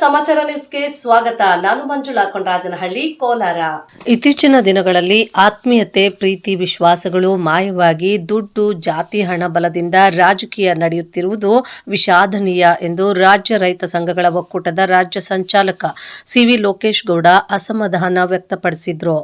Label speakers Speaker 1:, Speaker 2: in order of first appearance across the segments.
Speaker 1: ಸಮಾಚಾರ ನ್ಯೂಸ್ಗೆ ಸ್ವಾಗತ. ನಾನು ಮಂಜುಳಾ ಕೊಂಡರಾಜನಹಳ್ಳಿ ಕೋಲಾರ. ಇತ್ತೀಚಿನ ದಿನಗಳಲ್ಲಿ ಆತ್ಮೀಯತೆ, ಪ್ರೀತಿ, ವಿಶ್ವಾಸಗಳು ಮಾಯವಾಗಿ ದುಡ್ಡು, ಜಾತಿ, ಹಣ ಬಲದಿಂದ ರಾಜಕೀಯ ನಡೆಯುತ್ತಿರುವುದು ವಿಷಾದನೀಯ ಎಂದು ರಾಜ್ಯ ರೈತ ಸಂಘಗಳ ಒಕ್ಕೂಟದ ರಾಜ್ಯ ಸಂಚಾಲಕ ಸಿವಿ ಲೋಕೇಶ್ ಗೌಡ ಅಸಮಾಧಾನ ವ್ಯಕ್ತಪಡಿಸಿದರು.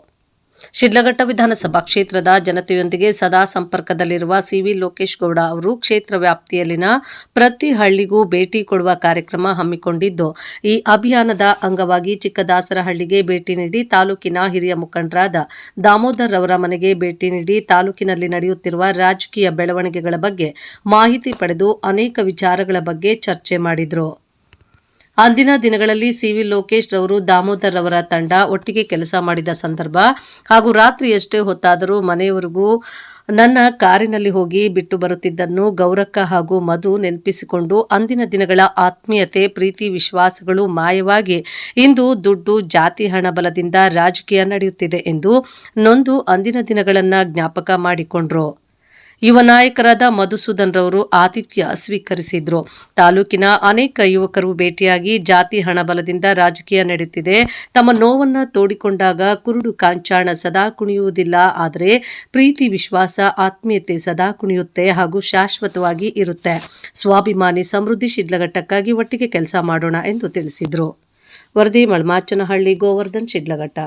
Speaker 1: ಶಿಡ್ಲಘಟ್ಟ ವಿಧಾನಸಭಾ ಕ್ಷೇತ್ರದ ಜನತೆಯೊಂದಿಗೆ ಸದಾ ಸಂಪರ್ಕದಲ್ಲಿರುವ ಸಿವಿ ಲೋಕೇಶ್ ಗೌಡ ಅವರು ಕ್ಷೇತ್ರ ವ್ಯಾಪ್ತಿಯಲ್ಲಿನ ಪ್ರತಿ ಹಳ್ಳಿಗೂ ಭೇಟಿ ಕೊಡುವ ಕಾರ್ಯಕ್ರಮ ಹಮ್ಮಿಕೊಂಡಿದ್ದು, ಈ ಅಭಿಯಾನದ ಅಂಗವಾಗಿ ಚಿಕ್ಕದಾಸರಹಳ್ಳಿಗೆ ಭೇಟಿ ನೀಡಿ ತಾಲೂಕಿನ ಹಿರಿಯ ಮುಖಂಡರಾದ ದಾಮೋದರ್ ಅವರ ಮನೆಗೆ ಭೇಟಿ ನೀಡಿ ತಾಲೂಕಿನಲ್ಲಿ ನಡೆಯುತ್ತಿರುವ ರಾಜಕೀಯ ಬೆಳವಣಿಗೆಗಳ ಬಗ್ಗೆ ಮಾಹಿತಿ ಪಡೆದು ಅನೇಕ ವಿಚಾರಗಳ ಬಗ್ಗೆ ಚರ್ಚೆ ಮಾಡಿದರು. ಅಂದಿನ ದಿನಗಳಲ್ಲಿ ಸಿವಿ ಲೋಕೇಶ್ ರವರು, ದಾಮೋದರ್ ಅವರ ತಂಡ ಒಟ್ಟಿಗೆ ಕೆಲಸ ಮಾಡಿದ ಸಂದರ್ಭ ಹಾಗೂ ರಾತ್ರಿಯಷ್ಟೇ ಹೊತ್ತಾದರೂ ಮನೆಯವರೆಗೂ ನನ್ನ ಕಾರಿನಲ್ಲಿ ಹೋಗಿ ಬಿಟ್ಟು ಬರುತ್ತಿದ್ದನ್ನು ಗೌರಕ್ಕ ಹಾಗೂ ಮಧು ನೆನಪಿಸಿಕೊಂಡು ಅಂದಿನ ದಿನಗಳ ಆತ್ಮೀಯತೆ, ಪ್ರೀತಿ, ವಿಶ್ವಾಸಗಳು ಮಾಯವಾಗಿ ಇಂದು ದುಡ್ಡು, ಜಾತಿ, ಹಣ ಬಲದಿಂದ ರಾಜಕೀಯ ನಡೆಯುತ್ತಿದೆ ಎಂದು ನೊಂದು ಅಂದಿನ ದಿನಗಳನ್ನು ಜ್ಞಾಪಕ ಮಾಡಿಕೊಂಡ್ರು. ಯುವ ನಾಯಕರಾದ ಮಧುಸೂದನ್ ರವರು ಆತಿಥ್ಯ ಸ್ವೀಕರಿಸಿದ್ರು. ತಾಲೂಕಿನ ಅನೇಕ ಯುವಕರು ಭೇಟಿಯಾಗಿ ಜಾತಿ ಹಣಬಲದಿಂದ ರಾಜಕೀಯ ನಡೆಯುತ್ತಿದೆ. ತಮ್ಮ ನೋವನ್ನ ತೋಡಿಕೊಂಡಾಗ ಕುರುಡು ಕಾಂಚಾಣ ಸದಾ ಕುಣಿಯುವುದಿಲ್ಲ. ಆದರೆ ಪ್ರೀತಿ, ವಿಶ್ವಾಸ, ಆತ್ಮೀಯತೆ ಸದಾ ಕುಣಿಯುತ್ತೆ ಹಾಗೂ ಶಾಶ್ವತವಾಗಿ ಇರುತ್ತೆ. ಸ್ವಾಭಿಮಾನಿ, ಸಮೃದ್ಧಿ ಶಿಡ್ಲಘಟ್ಟಕ್ಕಾಗಿ ಒಟ್ಟಿಗೆ ಕೆಲಸ ಮಾಡೋಣ ಎಂದು ತಿಳಿಸಿದರು. ವರದಿ ಮಳಮಾಚನಹಳ್ಳಿ ಗೋವರ್ಧನ್, ಶಿಡ್ಲಘಟ್ಟ.